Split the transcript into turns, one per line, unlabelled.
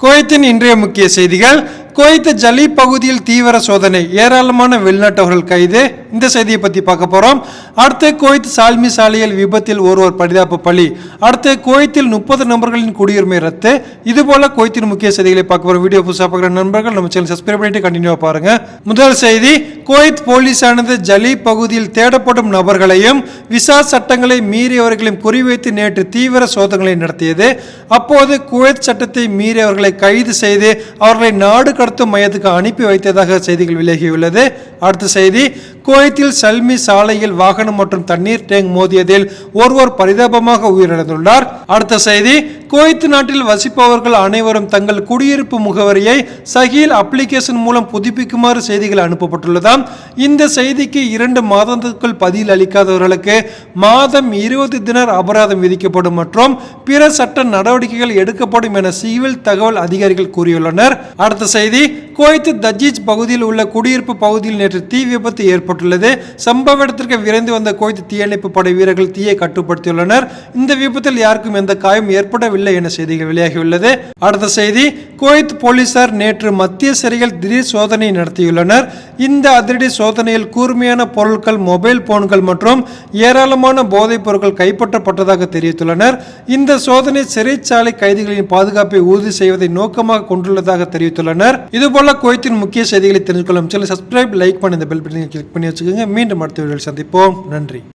குவைத்தின் இன்றைய முக்கிய செய்திகள். குவைத் ஜலி பகுதியில் தீவிர சோதனை. ஏராளமான வெளிநாட்டவர்கள் கைது. இந்த செய்தியை பத்தி பார்க்க போறோம். அடுத்து குவைத் சால்மி சாலையில் விபத்தில் ஒருவர் பரிதாப பலி. அடுத்து குவைத்தில் முப்பது நபர்களின் குடியுரிமை ரத்து. இது போல குவைத்தின் முக்கிய செய்திகளை பார்க்க போற வீடியோ புதுசாக பார்க்குற நண்பர்கள் நம்ம சேனல் சப்ஸ்கிரைப் பண்ணிட்டு கண்டினியூ பாருங்க. முதல் செய்தி குவைத் போலீஸானது ஜலி பகுதியில் தேடப்படும் நபர்களையும் விசா சட்டங்களை மீறியவர்களையும் குறிவைத்து நேற்று தீவிர சோதனைகளை நடத்தியது. அப்போது குவைத் சட்டத்தை மீறியவர்களை கைது செய்து அவர்களை நாடு கடத்தும் மையத்துக்கு அனுப்பி வைத்ததாக செய்திகள் விலகியுள்ளது. அடுத்த செய்தி குவைத்தில் சல்மி சாலையில் வாகனம் மற்றும் தண்ணீர் டேங்க் மோதியதில் ஒருவர் பரிதாபமாக உயிரிழந்துள்ளார். அடுத்த செய்தி குவைத் நாட்டில் வசிப்பவர்கள் அனைவரும் தங்கள் குடியிருப்பு முகவரியை சஹீல் அப்ளிகேஷன் மூலம் புதுப்பிக்குமாறு செய்திகள் அனுப்பப்பட்டுள்ளதாம். இந்த செய்திக்கு இரண்டு மாதத்துக்குள் பதில் அளிக்காதவர்களுக்கு மாதம் இருபது தினர் அபராதம் விதிக்கப்படும் மற்றும் பிற சட்ட நடவடிக்கைகள் எடுக்கப்படும் என சிவில் தகவல் அதிகாரிகள் கூறியுள்ளனர். அடுத்த செய்தி குவைத்து தஜீஜ் பகுதியில் உள்ள குடியிருப்பு பகுதியில் நேற்று தீ விபத்து ஏற்பட்டுள்ளது. சம்பவ இடத்திற்கு விரைந்து வந்த குவைத்து தீயணைப்பு படை வீரர்கள் தீயை கட்டுப்படுத்தியுள்ளனர். இந்த விபத்தில் யாருக்கும் எந்த காயம் ஏற்படவில்லை என செய்திகள் வெளியாகியுள்ளது. அடுத்த செய்தி குவைத் போலீசார் நேற்று மத்திய சிறையில் திடீர் சோதனை நடத்தியுள்ளனர். இந்த அதிரடி சோதனையில் கூர்மையான பொருட்கள் மொபைல் போன்கள் மற்றும் ஏராளமான போதைப் பொருட்கள் கைப்பற்றப்பட்டதாக தெரிவித்துள்ளனர். இந்த சோதனை சிறைச்சாலை கைதிகளின் பாதுகாப்பை உறுதி செய்வதை நோக்கமாக கொண்டுள்ளதாக தெரிவித்துள்ளனர். இதுபோல குவைத்தின் முக்கிய செய்திகளை தெரிந்து கொள்ளும். சேனல் சப்ஸ்கிரைப் லைக் பண்ணி இந்த பெல் பட்டனை கிளிக் பண்ணி வச்சுக்கோங்க. மீண்டும் அடுத்த வீடியோவில் சந்திப்போம். நன்றி.